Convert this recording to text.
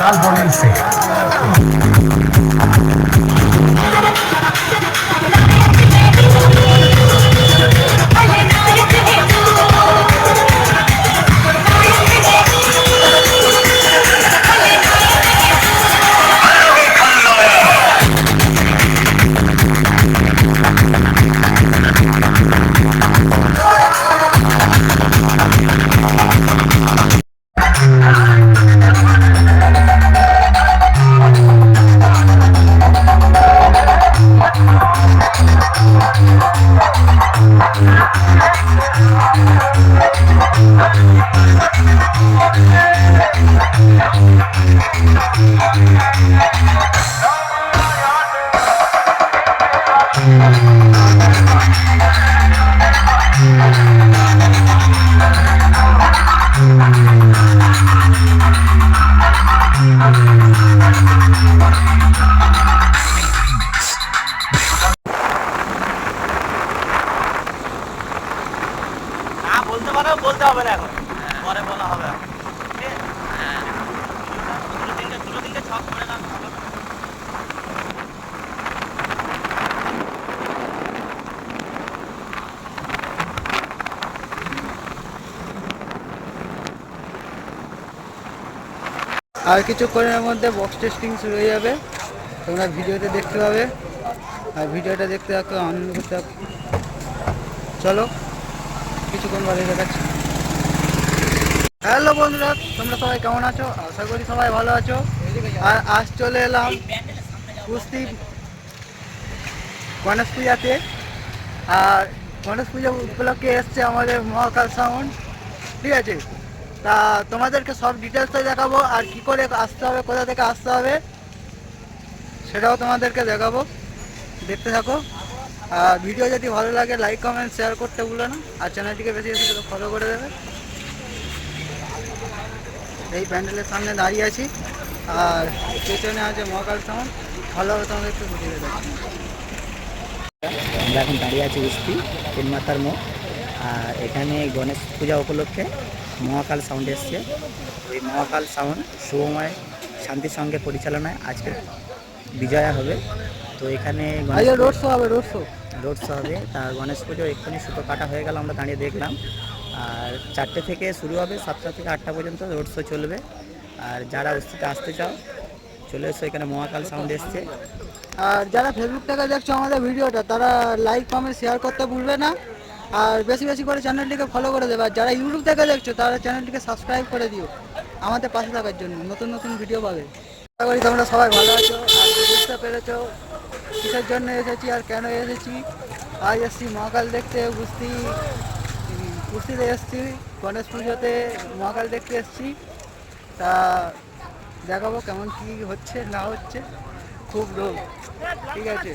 Tal বলতে পারো বলতে হবে না এখন। পরে বলা হবে এখন। ঠিক আছে? দুটো তিনটে দুটো তিনটে ছক করে নাও হবে না। আর কিছুক্ষণের মধ্যে বক্স টেস্টিং শুরু হয়ে যাবে। তোমরা ভিডিওতে দেখতে পাবে। আর ভিডিওটা দেখতে থাকো আনন্দ করতে থাকো। চলো, কিছুক্ষণ বাদে দেখাচ্ছি। হ্যালো বন্ধুরা, তোমরা সবাই কেমন আছো? আশা করি সবাই ভালো আছো। আর আজ চলে এলাম কুস্তি গণেশ পূজাতে। আর গণেশ পূজা উপলক্ষে এসছে আমাদের মহাকাল সাউন্ড। ঠিক আছে? তা তোমাদেরকে সব ডিটেলসটাই দেখাবো আর কি করে আসতে হবে, কোথা থেকে আসতে হবে সেটাও তোমাদেরকে দেখাবো। দেখতে থাকো। আর ভিডিও যদি ভালো লাগে লাইক কমেন্ট শেয়ার করতে ভুলো না। আর চ্যানেলটিকে বেশি বেশি ফলো করে দেবে। এই প্যান্ডেলের সামনে দাঁড়িয়ে আছি। আর পেছনে আছে মহাকাল সাউন্ড ভালোভাবে তোমাদেরকে বুঝিয়ে দেখাচ্ছি আমরা এখন দাঁড়িয়ে আছি উস্তি তিন মাথার মুখ আর এখানে গণেশ পূজা উপলক্ষে মহাকাল সাউন্ড এসছে। ওই মহাকাল সাউন্ড শুভময় শান্তির সঙ্গে পরিচালনায় আজকে বিজয়া হবে। তো এখানে রোড শো হবে রোড শো রোড শো হবে। তা গণেশ পুজো এক্ষুনি সুতো কাটা হয়ে গেল আমরা দাঁড়িয়ে দেখলাম। আর চারটে থেকে শুরু হবে সাতটা থেকে আটটা পর্যন্ত রোড শো চলবে। আর যারা উস্তিতে আসতে চাও চলে এসো এখানে মহাকাল সাউন্ড এসছে। আর যারা ফেসবুক থেকে দেখছ আমাদের ভিডিওটা তারা লাইক কমেন্ট শেয়ার করতে ভুলবে না। আর বেশি বেশি করে চ্যানেলটিকে ফলো করে দেবে। আর যারা ইউটিউব থেকে দেখছ, তারা চ্যানেলটিকে সাবস্ক্রাইব করে দিও। আমাদের পাশে থাকার জন্য। নতুন নতুন ভিডিও পাবে। আশা করি তোমরা সবাই ভালো আছো আর বুঝতে পেরেছ কিসের জন্য এসেছি আর কেন এসেছি। আজ এসেছি মহাকাল দেখতে বুঝতে কুস্তিতে এসেছি। গণেশ পুজোতে মহাকাল দেখতে এসেছি। তা দেখাবো কেমন কি হচ্ছে, না হচ্ছে। খুব রোগ। ঠিক আছে।